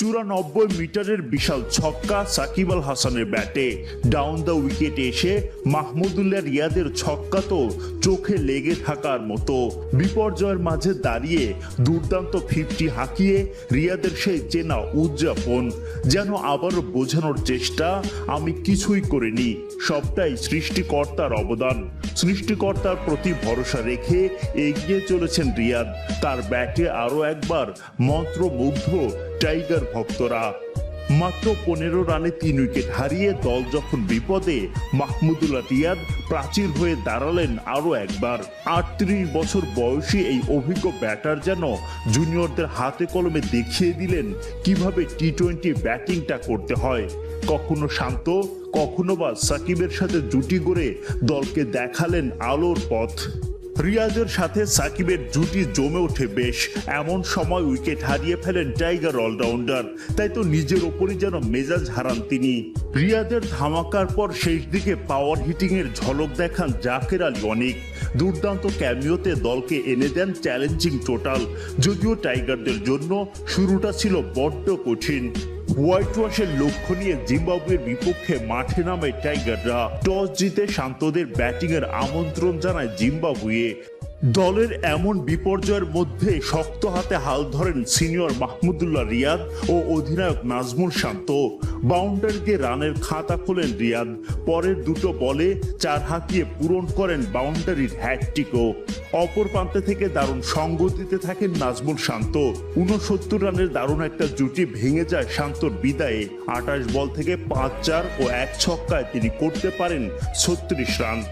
চুরানব্বই মিটারের বিশাল ছক্কা সাকিব আল হাসানের ব্যাটে ডাউন দ্য উইকেট এসে মাহমুদুল্লাহ রিয়াদের ছক্কা তো চোখে লেগে থাকার মতো। বিপর্যয়ের মাঝে দাঁড়িয়ে দুর্দান্ত ফিফটি হাঁকিয়ে রিয়াদের সেই চেনা উদযাপন, যেন আবারও বোঝানোর চেষ্টা আমি কিছুই করিনি। সবটাই সৃষ্টিকর্তার অবদান। সৃষ্টিকর্তার প্রতি ভরসা রেখে এগিয়ে চলেছেন রিয়াদ। তার ব্যাটে আরও একবার মন্ত্রমুগ্ধ টাইগার ভক্তরা, মাত্র পনেরো রানে তিন উইকেট হারিয়ে দল যখন বিপদে মাহমুদুল্লাহ রিয়াদ প্রাচীর হয়ে দাঁড়ালেন আরও একবার। আটত্রিশ বছর বয়সী এই অভিজ্ঞ ব্যাটার যেন জুনিয়রদের হাতে কলমে দেখিয়ে দিলেন কীভাবে টি টোয়েন্টি ব্যাটিংটা করতে হয়। কখনো শান্ত, কখনো বা সাকিবের সাথে জুটি গড়ে দলকে দেখালেন আলোর পথ। রিয়াজের সাথে সাকিবের জুটি জমে ওঠে বেশ। এমন সময় উইকেট হারিয়ে ফেলেন টাইগার অলরাউন্ডার। তাই তো নিজের ওপরই যেন মেজাজ হারান তিনি। রিয়াজের ধামাকার পর শেষ দিকে পাওয়ার হিটিং এর ঝলক দেখান জাকের আলী অনেক। দুর্দান্ত ক্যামিওতে দলকে এনে দেন চ্যালেঞ্জিং টোটাল। যদিও টাইগারদের জন্য শুরুটা ছিল বড্ড কঠিন। হোয়াইট ওয়াশের লক্ষ্য নিয়ে জিম্বাবুয়ের বিপক্ষে মাঠে নামে টাইগাররা। টস জিতে শান্তদের ব্যাটিংয়ের আমন্ত্রণ জানায় জিম্বাবুয়ে। দলের এমন বিপর্যয়ের মধ্যে শক্ত হাতে হাল ধরেন সিনিয়র মাহমুদুল্লাহ রিয়াদ ও অধিনায়ক নাজমুল শান্ত। বাউন্ডারি দিয়ে রানের খাতা খোলেন রিয়াদ। পরের দুটো বলে চার হাঁকিয়ে পূরণ করেন বাউন্ডারির হ্যাটটিকও অপর প্রান্তে থেকে দারুণ সঙ্গ দিতে থাকেন নাজমুল শান্ত। উনসত্তর রানের দারুণ একটা জুটি ভেঙে যায় শান্তর বিদায়ে। আঠাশ বল থেকে পাঁচ চার ও এক ছক্কায় তিনি করতে পারেন ছত্রিশ রান।